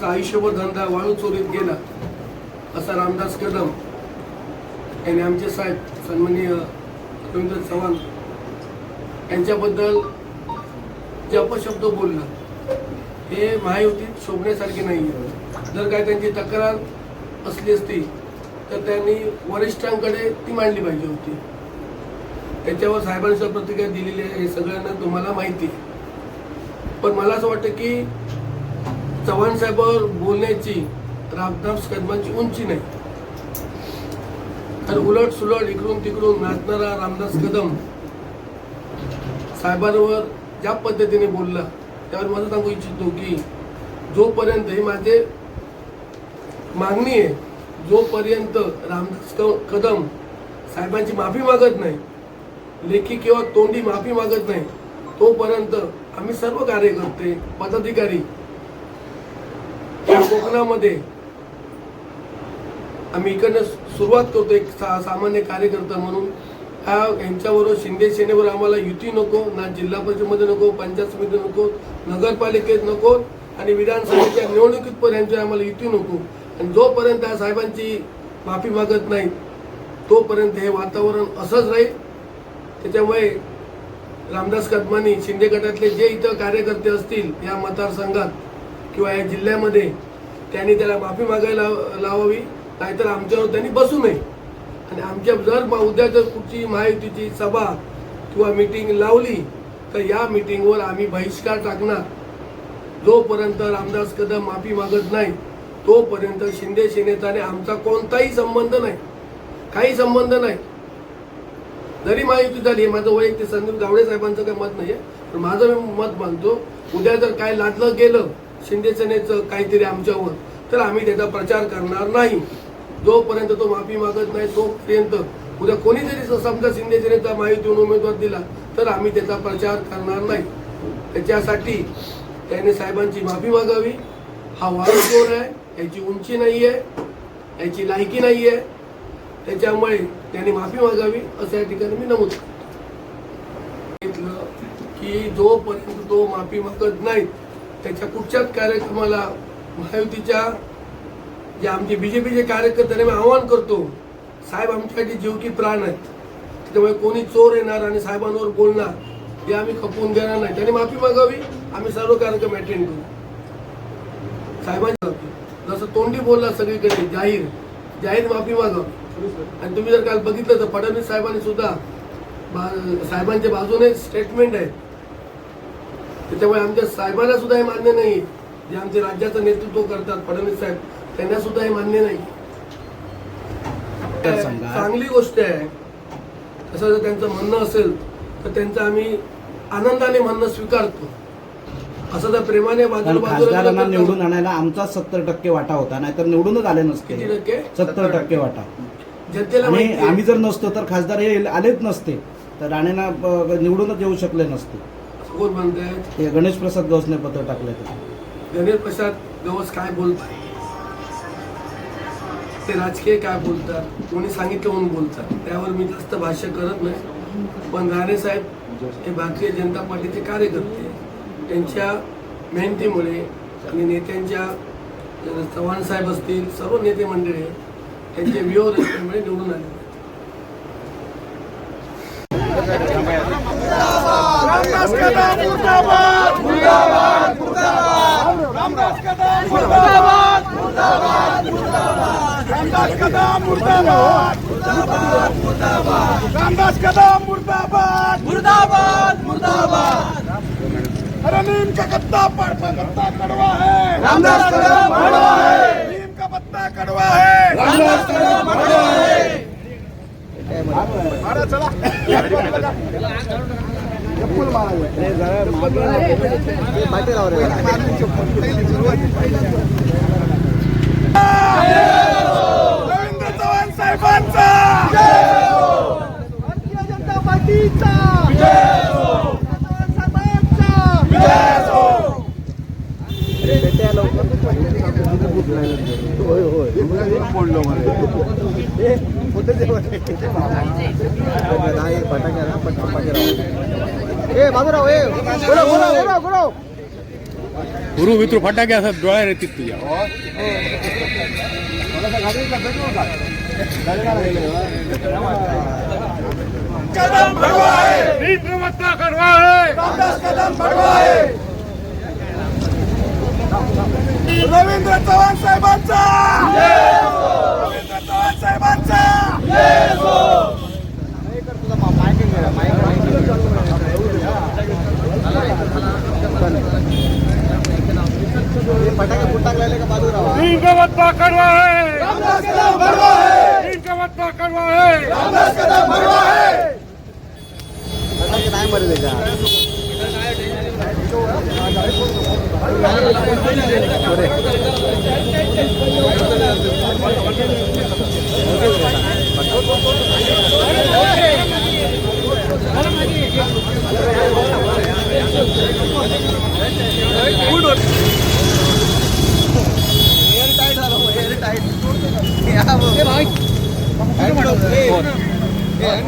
चा आयुष्यभर धंदा वाळू चोरीत गेला असा रामदास कदम यांनी आमचे साहेब सन्माननीय रवींद्र चव्हाण यांच्याबद्दल जे अपशब्द बोलला हे महायुतीत शोभण्यासारखे नाही जर काय त्यांची तक्रार असली असती तर त्यांनी वरिष्ठांकडे ती मांडली पाहिजे होती. त्याच्यावर साहेबांच्या प्रतिक्रिया दिलेली आहे हे सगळ्यांना तुम्हाला माहिती आहे. पण मला असं वाटतं की चव्हाण साहेबांवर बोलण्याची रामदास कदमांची उंची नाही. तर उलट सुलट इकडून तिकडून नाचणारा रामदास कदम साहेबांवर ज्या पद्धतीने बोलला त्यावर मला सांगू इच्छितो की जोपर्यंत हे माझे मागणी आहे जोपर्यंत रामदास कदम साहेबांची माफी मागत नाही लेखी किंवा तोंडी माफी मागत नाही तोपर्यंत आम्ही सर्व कार्यकर्ते पदाधिकारी कोकणामध्ये आम्ही इकडनं सुरुवात करतो एक सा सामान्य कार्यकर्ता म्हणून. ह्या यांच्याबरोबर शिंदे सेनेवर आम्हाला युती नको ना जिल्हा परिषदेमध्ये नको पंचायत समिती नको नगरपालिकेत नको आणि विधानसभेच्या निवडणुकीत पण यांची आम्हाला युती नको. आणि जोपर्यंत या साहेबांची माफी मागत नाही तोपर्यंत हे वातावरण असंच राहील. त्याच्यामुळे रामदास कदमानी शिंदे गटातले जे इथं कार्यकर्ते असतील या मतदारसंघात किंवा या जिल्ह्यामध्ये त्यांनी त्याला माफी मागायला लावावी. नाहीतर आमच्यावर त्यांनी बसू नये. आणि आमच्या जर उद्या जर कुठची महायुतीची सभा किंवा मिटिंग लावली तर या मिटिंगवर आम्ही बहिष्कार टाकणार. जोपर्यंत रामदास कदम माफी मागत नाही तोपर्यंत शिंदे सेनेचा आणि आमचा कोणताही संबंध नाही. काही संबंध नाही. जरी महायुती झाली हे माझं वैयक्तिक संदीप गावडे साहेबांचं काही मत आहे पण माझं मी मत मानतो उद्या जर काय लादलं गेलं शिंदे सेनेचं काहीतरी आमच्यावर तर आम्ही त्याचा प्रचार करणार नाही. जोपर्यंत तो माफी मागत नाही तोपर्यंत उद्या कोणी जरी समजा शिंदे सेनेचा महायुतीहून उमेदवार दिला तर आम्ही त्याचा प्रचार करणार नाही. त्याच्यासाठी त्याने साहेबांची माफी मागावी. हा वारसोर आहे याची उंची नाही आहे याची लायकी नाही आहे. त्याच्यामुळे त्याने माफी मागावी असं या ठिकाणी मी नमूद की जोपर्यंत तो माफी मागत नाही त्याच्या कुठच्याच कार्यक्रमाला महायुतीच्या जे आमचे बीजेपीचे कार्यकर्त्यांना मी आवाहन करतो साहेब आमच्यासाठी जीवकी प्राण आहेत. त्यामुळे कोणी चोर येणार आणि साहेबांवर बोलणार हे आम्ही खपवून देणार नाही. त्यांनी माफी मागावी आम्ही सर्व कार्यक्रम अटेंड करू. साहेबांच्या जसं तोंडी बोलला सगळीकडे जाहीर. जाहीर माफी मागावी. आणि तुम्ही जर काल बघितलं तर फडणवीस साहेबांनी सुद्धा बा- साहेबांच्या बाजूने स्टेटमेंट आहे. त्याच्यामुळे आमच्या साहेबांना सुद्धा हे मान्य नाही. जे आमचे राज्याचं नेतृत्व करतात फडणवीस साहेब त्यांना सुद्धा हे मान्य नाही. तर. चांगली गोष्ट आहे. तसं जर त्यांचं म्हणणं असेल तर त्यांचं आम्ही आनंदाने म्हणणं स्वीकारतो. असं जर प्रेमाने बाजूला निवडून आणायला आमचा सत्तर टक्के वाटा होता नाहीतर निवडूनच आले नसते. सत्तर टक्के वाटा. जनतेला. आम्ही जर नसतो तर खासदार हे आलेच नसते. तर राणेंना निवडूनच येऊ शकले नसते. कोण म्हणतायत हे गणेश प्रसाद गौसने पत्र टाकले गणेश प्रसाद गवस काय बोलतात? ते राजकीय काय बोलतात? कोणी सांगितलं म्हणून बोलतात. त्यावर मी जास्त भाष्य करत नाही. पण राणे साहेब हे भारतीय जनता पार्टीचे कार्यकर्ते. त्यांच्या मेहनतीमुळे आणि नेत्यांच्या चव्हाण साहेब असतील सर्व नेते मंडळी त्यांच्या रचनेमुळे निवडून आले रामदास कदम मुर्दाबाद! मुर्दाबाद मुर्दाबाद! रामदास कदम मुर्दाबाद! मुर्दाबाद मुर्दाबाद रामदास कदम मुर्दाबाद! मुर्दाबाद मुर्दाबाद रामदास कदम मुर्दाबाद! मुर्दाबाद मुर्दाबाद! अरे नीम का पत्ता पर पत्ता कड़वा है। रामदास कदम कड़वा है। नीम का पत्ता कड़वा है। रामदास कदम कड़वा है। मारा चला रवींद्र चव्हाण साहेबांचा! भारतीय जनता पार्टीचा! चव्हाण साहेबांचा ए बाबूराव ए गुरव गुरव गुरव गुरव हुरू वितरू फटाके असतात डोळ्या येतील तुझ्या. कदम है कदम है रवींद्र चव्हाण साहेबांचा! કરવા કરવા હે કોંગ્રેસ કદમ ભરવા હે બધા કે ટાઈમ ભરી દેજા Good. Good.